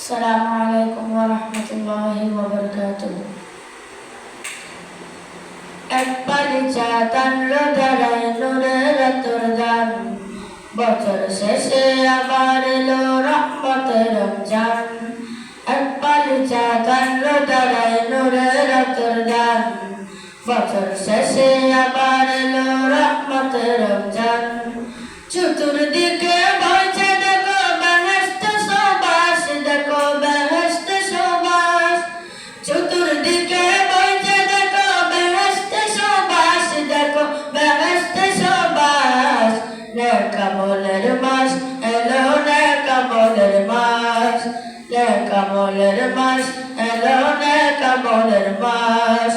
السلام عليكم ورحمة الله وبركاته একবারে চাতান রোদারায় নুরের তোর দান বছর শেষে আবার এলো রহমতের রমজান একবারে চাতান রোদারায় নুরের তোর দান বছর শেষে আবার এলো রহমতের রমজান চতুর্দিকে কমলের মাস এলো নে কমলের মাস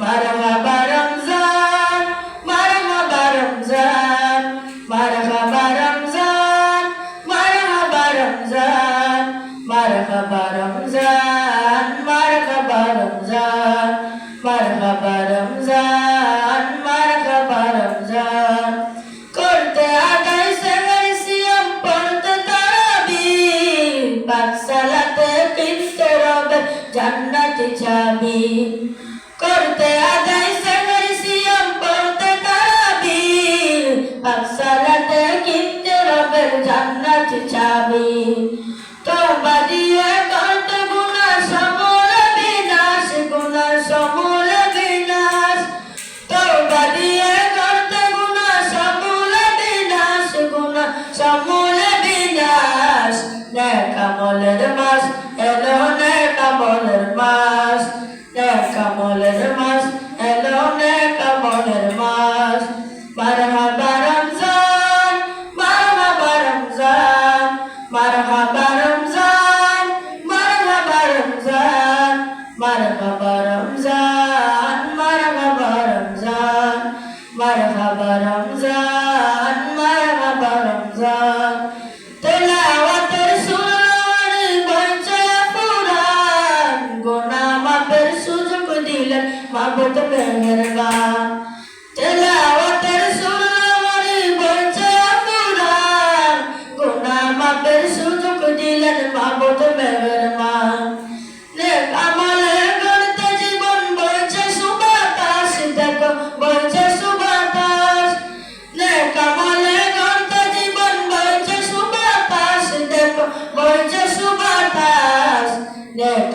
মারহাবা রমজান মারহাবা রমজান মারহাবা রমজান মারহাবা রমজান মারহাবা রমজান মারহাবা রমজান মারহাবা রমজান মারহাবা রমজান করতে আদায় সেহের সিয়াম, পড়তে তারাবি পাক লিফতে রব করতে আদায় সগর সিয়ম পড়তে তারাবির। পাকসালাতে কিনতে রবের নেক আমলের মাস মারহাবা রমজান মারহাবা রমজান মারহাবা রমজান মারহাবা রমজান মারহাবা রমজান মারহাবা রমজান মারহাবা রমজান মারহাবা রমজান তেলাওয়াতের সুরার বঞ্চা পুরান গোনা মাপের সুযোগ দিলেন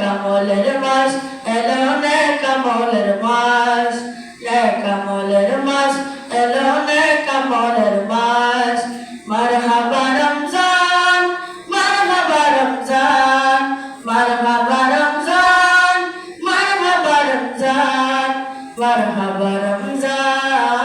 নেক আমলের মাস এলো নেক আমলের মাস নেক আমলের মাস এলো নেক আমলের মাস মারহাবা রমজান মারহাবা রমজান মারহাবা রমজান মারহাবা রমজান মারহাবা রমজান